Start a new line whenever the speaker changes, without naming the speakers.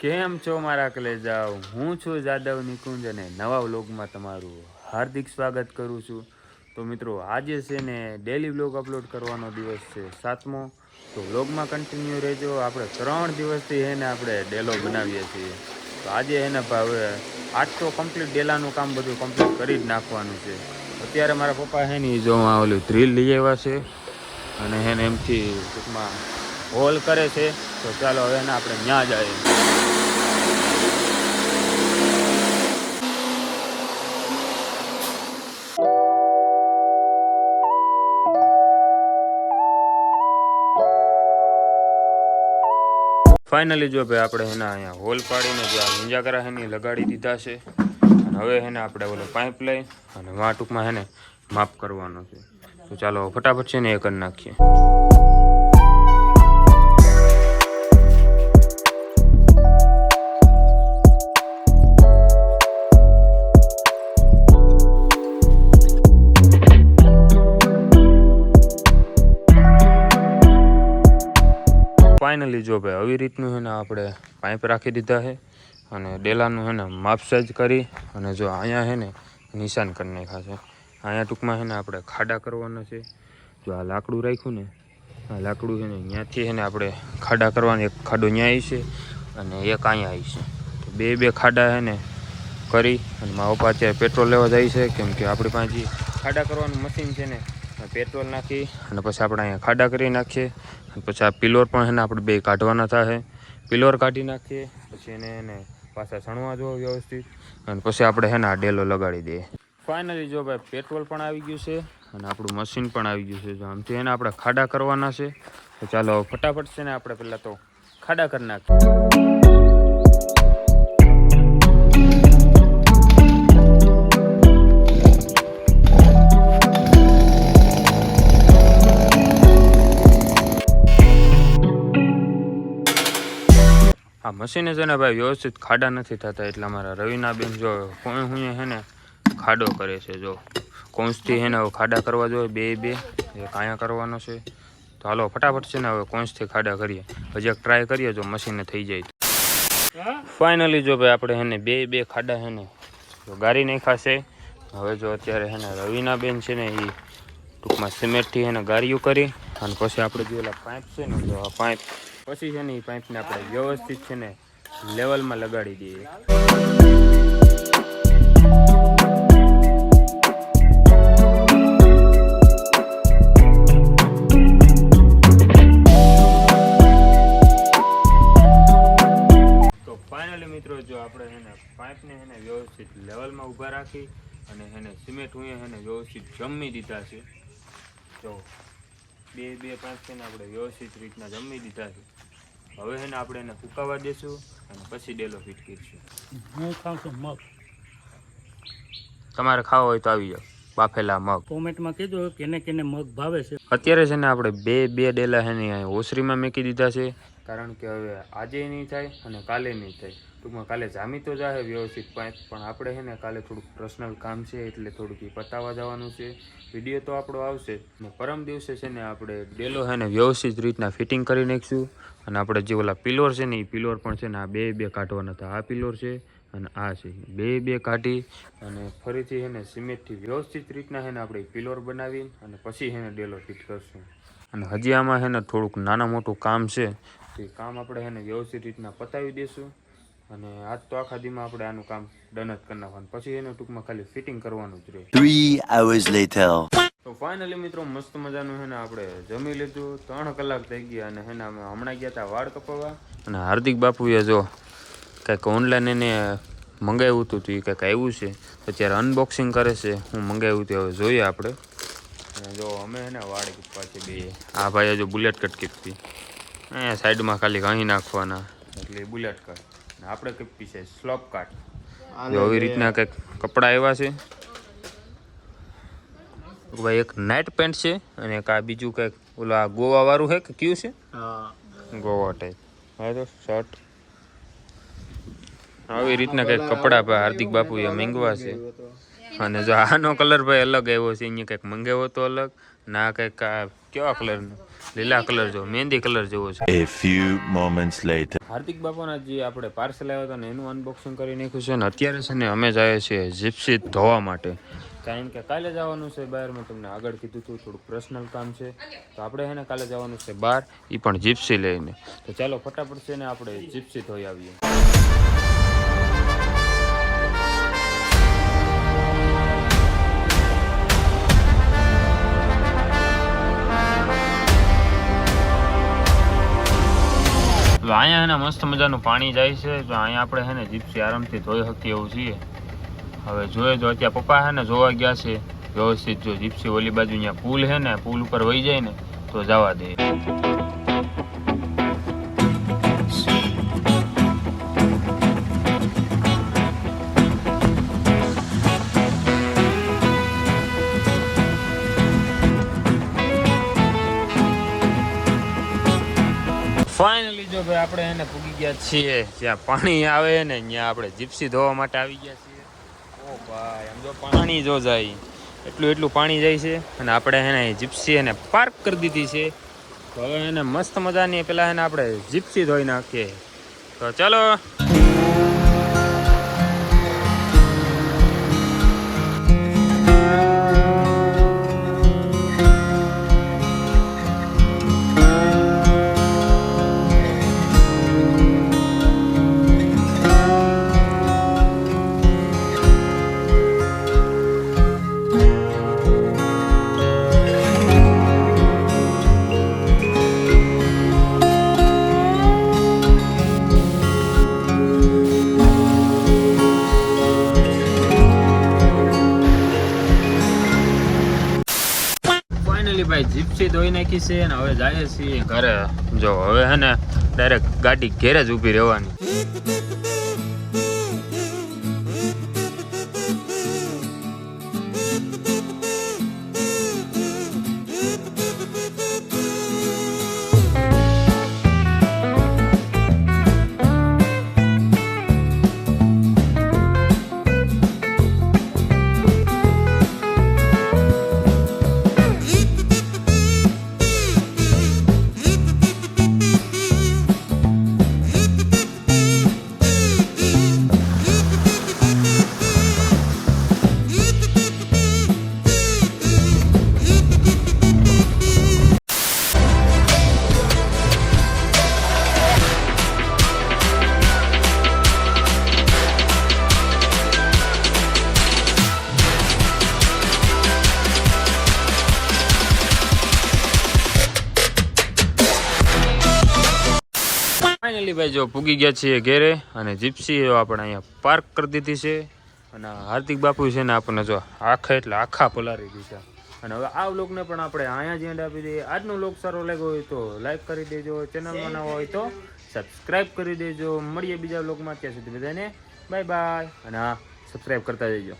કેમ છો મારા કલેજાઓ? હું છું જાદવ નિકુંજ અને નવા વ્લોગમાં તમારું હાર્દિક સ્વાગત કરું છું. તો મિત્રો, આજે છે ને ડેલી વ્લોગ અપલોડ કરવાનો દિવસ છે સાતમો. તો વ્લોગમાં કન્ટિન્યુ રહેજો. આપણે ત્રણ દિવસથી એને આપણે ડેલો બનાવીએ છીએ. તો આજે એને ભાવે આજ કમ્પ્લીટ ડેલાનું કામ બધું કમ્પ્લીટ કરી જ નાખવાનું છે. અત્યારે મારા પપ્પા હે ને જો ઓલું ડ્રીલ લઈ આવ્યા છે અને એને એમથી ટૂંકમાં હોલ કરે છે. તો ચાલો હવે એને આપણે ત્યાં જઈએ. ફાઇનલી જો ભાઈ આપણે એના અહીંયા હોલ પાડીને જે આ હિંજાકરા એની લગાડી દીધા છે. અને હવે એને આપણે ઓલો પાઇપ લઈ અને વા ટૂંકમાં એને માપ કરવાનો છે. તો ચાલો ફટાફટ છે ને એ કરી નાખીએ. ફાઇનલી જો ભાઈ, આવી રીતનું છે ને આપણે પાઇપ રાખી દીધા છે અને ડેલાનું છે ને માપસાજ કરી અને જો અહીંયા છે ને નિશાન કરી નાખ્યા છે. અહીંયા ટૂંકમાં છે ને આપણે ખાડા કરવાના છે. જો આ લાકડું રાખ્યું ને, આ લાકડું છે ને ત્યાંથી છે ને આપણે ખાડા કરવાના, એક ખાડો ત્યાં આવી છે અને એક અહીંયા આવી છે. બે બે ખાડા છે ને કરી અને મારા પપ્પા અત્યારે પેટ્રોલ લેવા જાય છે, કેમ કે આપણી પાસે ખાડા કરવાનું મશીન છે ને પેટ્રોલ નાખી અને પછી આપણે અહીંયા ખાડા કરી નાખીએ. પછી આ પિલોર પણ એને આપણે બે કાઢવાના થાય પિલોર કાઢી નાખીએ, પછી એને એને પાછા સણવા જો વ્યવસ્થિત. અને પછી આપણે છે ને આ ડેલો લગાડી દઈએ. ફાઇનલી જો ભાઈ, પેટ્રોલ પણ આવી ગયું છે અને આપણું મશીન પણ આવી ગયું છે. જો આમથી એને આપણે ખાડા કરવાના છે. તો ચાલો ફટાફટ છે ને આપણે પહેલાં તો ખાડા કરી નાખીએ. મશીને છે ને ભાઈ વ્યવસ્થિત ખાડા નથી થતા એટલે અમારા રવિના બેન જો કોઈ હું હે ને ખાડો કરે છે, જો કોંસથી હે ને ખાડા કરવા જોઈએ, બે બે એ કાયા કરવાનો છે. તો હાલો ફટાફટ છે ને હવે કોંસથી ખાડા કરીએ. હજી એક ટ્રાય કરીએ જો મશીને થઈ જાય ફાઇનલી જો ભાઈ આપણે હેને બે બે ખાડા હે ને ગારી નાખાશે હવે જો અત્યારે હે ને રવિના બેન છે ને એ ટૂંકમાં સિમેન્ટથી એને ગારીયું કરી. અને પછી આપણે જે ઓલા પાઇપ છે ને, જો આ પાઇપ પછી છે ને એ પાઇપને આપણે વ્યવસ્થિત છે ને લેવલમાં લગાડી દઈએ. મિત્રો, જો આપણે એને પાઇપને એને વ્યવસ્થિત લેવલમાં ઊભા રાખી અને એને સિમેન્ટ હું એને વ્યવસ્થિત જમી દીધા છે. તો બે બે પાંચ છે ને આપણે વ્યવસ્થિત રીતના જમી દીધા છે. હવે છે ને આપણે એને ફૂંકાવા દેશું અને પછી ડેલો ફિટ કરીશું.
હું ખાઉં છું મગ.
તમારે ખાવો હોય તો આવી જાઓ. બાફેલા મગ.
કોમેન્ટમાં કીધું કેને કેને મગ ભાવે છે.
અત્યારે છે ને આપણે બે બે ડેલા છે ને ઓસરીમાં મેકી દીધા છે. કારણ કે હવે આજે નહીં થાય અને કાલે નહીં થાય. ટૂંકમાં કાલે જામી તો જાય વ્યવસ્થિત પાંચ, પણ આપણે છે ને કાલે થોડુંક પર્સનલ કામ છે એટલે થોડુંક એ પતાવવા જવાનું છે. વીડિયો તો આપણો આવશે ને પરમ દિવસે છે ને આપણે ડેલો છે ને વ્યવસ્થિત રીતના ફિટિંગ કરી નાખીશું અને આપણે જે ઓલા પિલોર છે ને એ પિલોર પણ છે ને આ બે બે કાઢવાના હતા. આ પિલોર છે અને આ છે. બે બે કાઢી અને ફરીથી છે ને સિમેન્ટથી વ્યવસ્થિત રીતના છે ને આપણે પિલોર બનાવી અને પછી છે ને ડેલો ફિટ કરશું. અને હજી આમાં છે ને થોડુંક નાના મોટું કામ છે તો કામ આપણે એને વ્યવસ્થિત રીતના પતાવી દઈશું અને આજ તો આખા દીમાં આપણે આનું કામ ડન જ કરી નાખવાનું. પછી એને ટૂંકમાં ખાલી ફિટિંગ કરવાનું જ રહે.
Three hours later.
તો ફાઇનલી મિત્રો મસ્ત મજાનું હેને આપણે જમી લીધું. ત્રણ કલાક થઈ ગયા અને હેને અમે હમણાં ગયા હતા વાળ કપાવવા. અને હાર્દિક બાપુએ જો કંઈક ઓનલાઈન એને મંગાવ્યું હતું તો એ કંઈક આવ્યું છે. અત્યારે અનબોક્સિંગ કરે છે. હું મંગાવ્યું હતું હવે જોઈએ આપણે. અને જો અમે છે ને વાળ કીપવા છે બે. આ ભાઈએ જો બુલેટ કટ કીપી અહીંયા સાઈડમાં ખાલી અહીં નાખવાના. એટલે બુલેટ કટ ને આપણે કીપી છે સ્લોપ કાટ જો આવી રીતના કંઈક કપડાં આવ્યા છે. ભાઈ એક નાઇટ પેન્ટ છે અને એક આ બીજું કંઈક ઓલા ગોવા વાળું છે કે કયું છે? ગોવા ટાઈપ હા તો શર્ટ આવી રીતના કંઈક કપડાં ભાઈ હાર્દિક બાપુ એ મંગવા છે. અને જો આનો કલર ભાઈ અલગ આવ્યો છે અહીંયા કંઈક મંગાવ્યો તો અલગ ના કંઈક આ કેવા કલરનો લીલા કલર જેવો મહેંદી કલર જેવો છે.
A few moments later
Hardik બાપાના જે આપણે પાર્સલ આવ્યા હતા ને એનું અનબોક્સિંગ કરી નાખ્યું છે ને અત્યારે છે ને અમે જઈએ છીએ જીપ્સી ધોવા માટે. કારણ કે કાલે જવાનું છે બહાર મેં તમને આગળ કીધું હતું થોડુંક પર્સનલ કામ છે. તો આપણે છે ને કાલે જવાનું છે બહાર એ પણ જીપ્સી લઈને. તો ચાલો ફટાફટ છે ને આપણે જીપ્સી ધોઈ આવીએ. અહીંયા હે ને મસ્ત મજાનું પાણી જાય છે. તો અહીંયા આપણે હે ને જીપસી આરામથી ધોઈ શકીએ એવું છીએ. હવે જોઈએ તો અત્યારે પપ્પા હે ને જોવા ગયા છે, વ્યવસ્થિત જો જીપસી ઓલી બાજુ અહીંયા પુલ હે ને, પુલ ઉપર વહી જાય ને, તો જવા દે. આપણે એને પૂગી ગયા છીએ, જ્યાં પાણી આવે ને ત્યાં આપણે જીપ્સી ધોવા માટે આવી ગયા છીએ. ઓ ભાઈ, આમ જો પાણી જો જાય, એટલું એટલું પાણી જાય છે, અને આપણે એને જીપ્સી એને પાર્ક કરી દીધી છે. તો હવે એને મસ્ત મજાની પેલા એને આપણે જીપ્સી ધોઈ નાખીએ. તો ચલો. ફાઇનલી ભાઈ, જીપ્સી ધોઈ નાખી છે અને હવે જાય છીએ ઘરે. જો, હવે હે ને ડાયરેક્ટ ગાડી ઘેરે જ ઊભી રહેવાની. ફાઇનલી ભાઈ જો પૂગી ગયા છીએ ઘેરે અને જીપ્સી આપણે અહીંયા પાર્ક કરી દીધી છે અને હાર્દિક બાપુ છે ને આપણને જો આખા એટલે આખા પલારી દીધા અને હવે આ વ્લોગને પણ આપણે અહીંયા જ એન્ડ આપી દઈએ. આજનો વ્લોગ સારો લાગ્યો હોય તો લાઈક કરી દેજો ચેનલમાં નવા હોય તો સબસ્ક્રાઈબ કરી દેજો. મળીએ બીજા વ્લોગમાં, ત્યાં સુધી બધાને. બાય બાય અને હા સબસ્ક્રાઈબ કરતા જજો